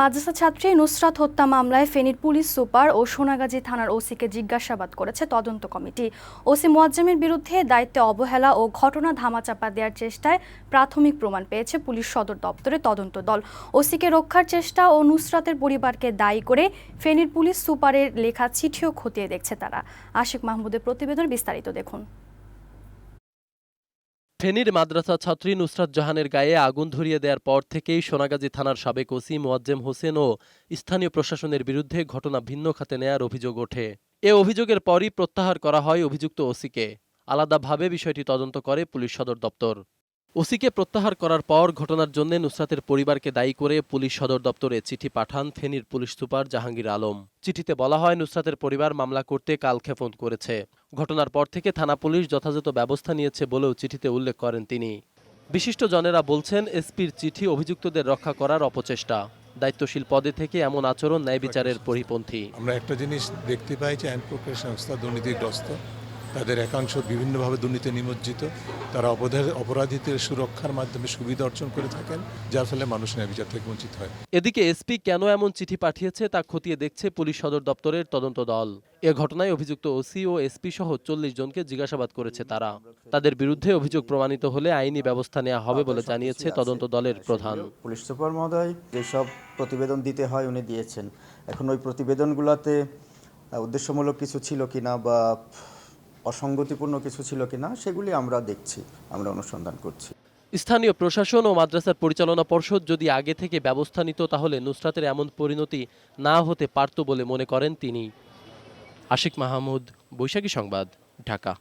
মাদ্রাসা ছাত্রী নুসরাত হত্যা মামলায় ফেনীর পুলিশ সুপার ও সোনাগাজী থানার ওসিকে জিজ্ঞাসাবাদ করেছে তদন্ত কমিটি। ওসি মোয়াজ্জেমের বিরুদ্ধে দায়িত্বে অবহেলা ও ঘটনা ধামাচাপা দেওয়ার চেষ্টায় প্রাথমিক প্রমাণ পেয়েছে পুলিশ সদর দপ্তরের তদন্ত দল। ওসিকে রক্ষার চেষ্টা ও নুসরাতের পরিবারকে দায়ী করে ফেনীর পুলিশ সুপারের লেখা চিঠিও খতিয়ে দেখছে তারা। আশিক মাহমুদের প্রতিবেদন বিস্তারিত দেখুন। ফেনীর মাদ্রাসা ছাত্রী নুসরাত জাহানের গায়ে আগুন ধরিয়ে দেওয়ার পর থেকেই সোনাগাজী থানার সাবেক ওসি মোয়াজ্জেম হোসেন ও স্থানীয় প্রশাসনের বিরুদ্ধে ঘটনা ভিন্ন খাতে নেয়ার অভিযোগ ওঠে। এ অভিযোগের পরই প্রত্যাহার করা হয় অভিযুক্ত ওসিকে। আলাদাভাবে বিষয়টি তদন্ত করে পুলিশ সদর দপ্তর। ওসিকে প্রত্যাহার করার পর ঘটনার জন্য নুসরাতের পরিবারকে দায়ী করে পুলিশ সদর দপ্তরে চিঠি পাঠান ফেনীর পুলিশ সুপার জাহাঙ্গীর আলম। চিঠিতে বলা হয়, নুসরাতের পরিবার মামলা করতে কালক্ষেপণ করেছে। ঘটনার পর থেকে থানা পুলিশ যথাযথ ব্যবস্থা নিয়েছে বলেও চিঠিতে উল্লেখ করেন তিনি। বিশিষ্ট জনেরা বলছেন, এসপির চিঠি অভিযুক্তদের রক্ষা করার অপচেষ্টা। দায়িত্বশীল পদে থেকে এমন আচরণ ন্যায় বিচারের পরিপন্থী। আমরা একটা জিনিস দেখতে পাই যে আইন প্রক্রিয়া সংস্থা দুর্নীতিগ্রস্ত। তাদের একাংশ বিভিন্নভাবে দুর্নীতি নিমজ্জিত। তারা অপরাধ- অপরাধীদের সুরক্ষার মাধ্যমে সুবিধা অর্জন করে থাকেন যার ফলে মানুষ ন্যায় বিচার থেকে বঞ্চিত হয়। এদিকে এসপি কেন এমন চিঠি পাঠিয়েছে তা খতিয়ে দেখছে পুলিশ সদর দপ্তরের তদন্ত দল। এ ঘটনায় অভিযুক্ত ওসি ও এসপি সহ চল্লিশ জনকে জিজ্ঞাসাবাদ করেছে তারা। তাদের বিরুদ্ধে অভিযোগ প্রমাণিত হলে আইনি ব্যবস্থা নেওয়া হবে বলে জানিয়েছে তদন্ত দলের প্রধান। পুলিশ সুপার মহোদয় যেসব প্রতিবেদন দিতে হয় উনি দিয়েছেন। এখন ওই প্রতিবেদনগুলোতে উদ্দেশ্যমূলক কিছু ছিল কিনা বা অসঙ্গতিপূর্ণ কিছু ছিল কিনা সেগুলি আমরা দেখছি, আমরা অনুসন্ধান করছি। স্থানীয় প্রশাসন ও মাদ্রাসার পরিচালনা পর্ষদ যদি আগে থেকে ব্যবস্থা নিত, তাহলে নুসরাতের এমন পরিণতি না হতে পারত বলে মনে করেন তিনি। আশিক মাহমুদ, বৈশাখী সংবাদ, ঢাকা।